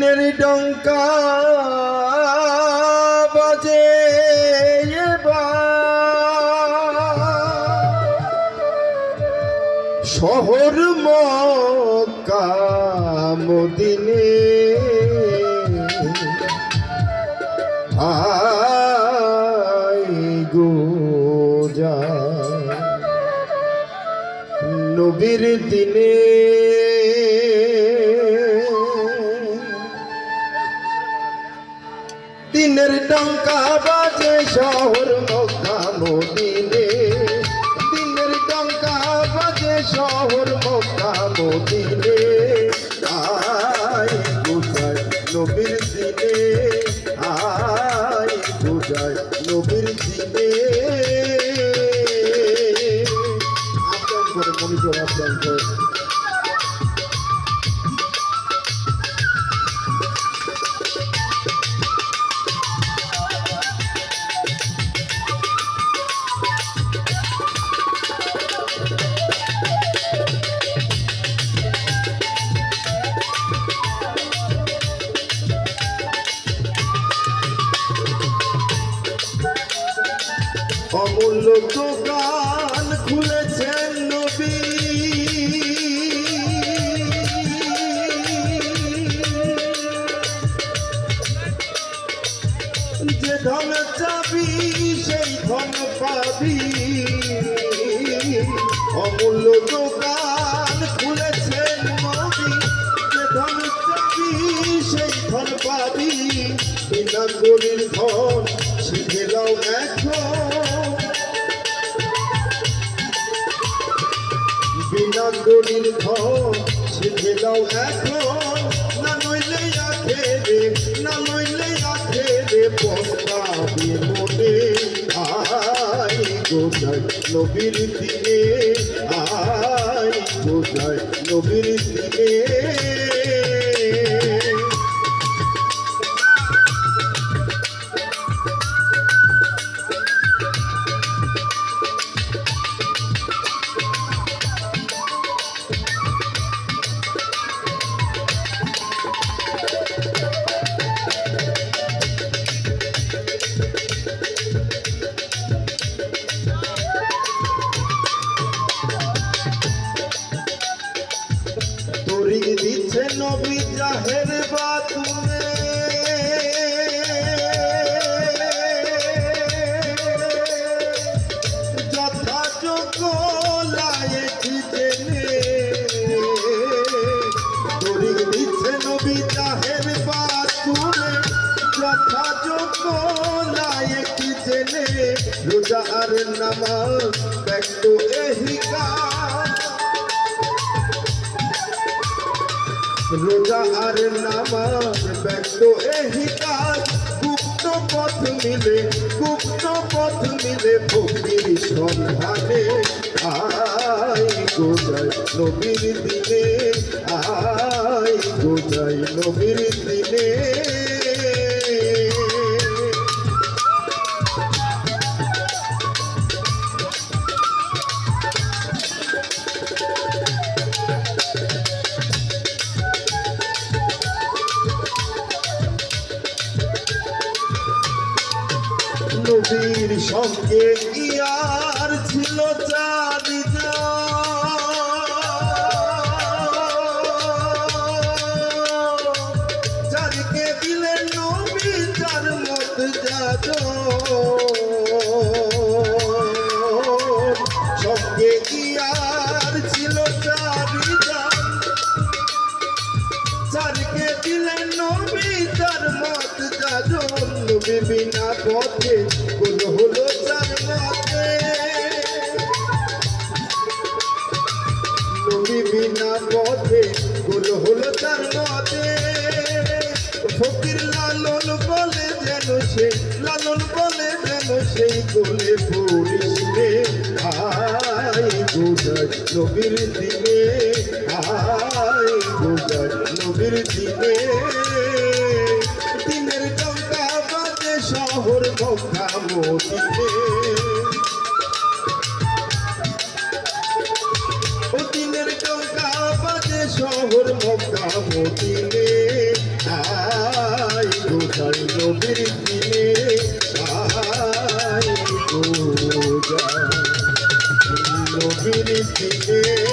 দিনের ডঙ্কা বাজে শহর মদিনে আই নবীর দিনে দিনের ডঙ্কা বাজে শহর মক্কা মদিনে দিনের ডঙ্কা বাজে শহর মক্কা মদিনে আই বুঝায় নবীর দিনে আই বুঝায় নবীর দিনে। অমূল্য দোকান খুলেছেন যে ধন চাবি, সেই ধন পাবি। অমূল্য দোকান খুলেছেন যে ধন চাবি, সেই ধন পাবি। বিনা গরির ধন শিখে লাও এখন। ধন শিখে লাও এখন না নইলে আখে রে না নইলে আখে রে পস্তাবি মনে আই গোসাই নবীর দিকে আই গোসাই নবীর দিনে। তরি দিচ্ছে নবী জাহের বাতুনে যথাযোগ্য লায়েকি জেনে তরি দিচ্ছে নবী জাহের বাতুনে যথাযোগ্য লায়েকি জেনে রোজা আর নামাজ ব্যক্ত এহিকা রোজা আর নামাজ ব্যক্ত এহি কাজ। গুপ্ত পথ মিলে, গুপ্ত পথ মিলে ভক্তির সন্ধানে আই গোজাই নবীর দিনে আই গোজাই নবীর দিনে। সঙ্গে ইয়ার ছিল চারিজন চারিকে দিলেন নবী চার মত যাদ সঙ্গে ইয়ার ছিল চারিজন চারকে দিলেন নবী তার মত যাজন নবী বিনা পথে কোন হলো চার মতে নবী বিনা পথে কোন হলো তার মতে ফকির লালন বলে যেন সে লালন বলে যেন সেই কোলে পড়িস রে আই গোদাই নবীর দিনে। আই গোদাই নবীর দিনে। মুখে অতীনের টঙ্কা বাজে শহর মক্কা মতিনে আই গোসাই নবীর দিনে আই গোজা নবীর দিনে